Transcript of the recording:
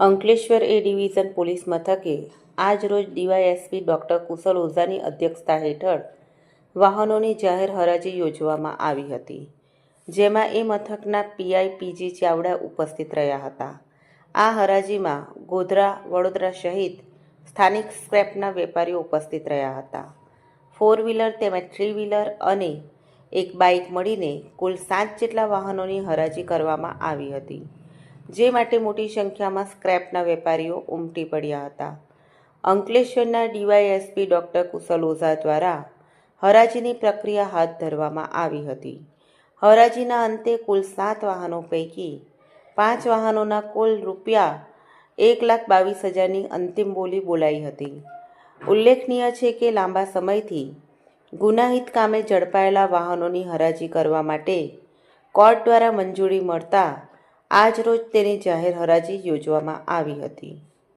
અંકલેશ્વર એ division police મથકે આજરોજ DYSP doctor કુશલ ઓઝાની અધ્યક્ષતા હેઠળ વાહનોની જાહેર હરાજી યોજવામાં આવી હતી, જેમાં એ મથકના પીઆઈ પીજી ચાવડા ઉપસ્થિત રહ્યા હતા. આ હરાજીમાં ગોધરા, વડોદરા સહિત સ્થાનિક સ્ક્રેપના વેપારીઓ ઉપસ્થિત રહ્યા હતા. ફોર વ્હીલર તેમજ થ્રી વ્હીલર અને એક બાઇક મળીને કુલ સાત જેટલા વાહનોની હરાજી કરવામાં આવી હતી. જે માટે મોટી સંખ્યામાં સ્ક્રેપના વેપારીઓ ઉમટી પડ્યા હતા. અંકલેશ્વરના ડીવાયએસપી ડૉક્ટર કુશલ ઓઝા દ્વારા હરાજીની પ્રક્રિયા હાથ ધરવામાં આવી હતી. હરાજીના અંતે કુલ સાત વાહનો પૈકી પાંચ વાહનોના કુલ રૂપિયા એક લાખ બાવીસ હજારની અંતિમ બોલી બોલાઈ હતી. ઉલ્લેખનીય છે કે લાંબા સમયથી ગુનાહિત કામે ઝડપાયેલા વાહનોની હરાજી કરવા માટે કોર્ટ દ્વારા મંજૂરી મળતા આજ રોજ તેની જાહેર હરાજી યોજવામાં આવી હતી.